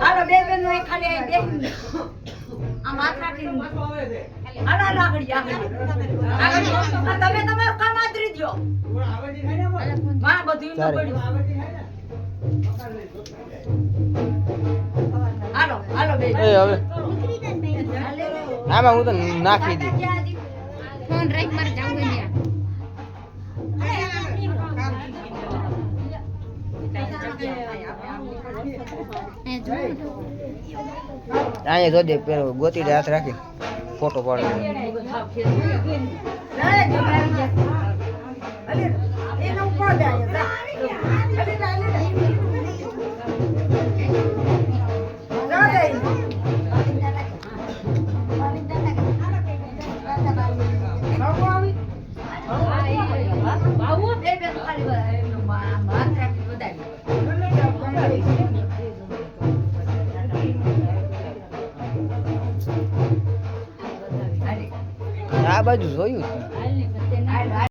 હાલો બે બેનનું ખાલી આ માથ હાલો હાલો આગળ આગળ આગળ તમે તમારું કામ આદરી દ્યો. માં બધું ન પડ્યું. હાલો હાલો બે. હવે. આમાં હું તો નાખી દઉં ફોન રાખ મારે જાવું અહીંયા જોજે પેલો ગોતી હાથ રાખી ફોટો પાડે Thank બેન આ બાજુ જોયું જ.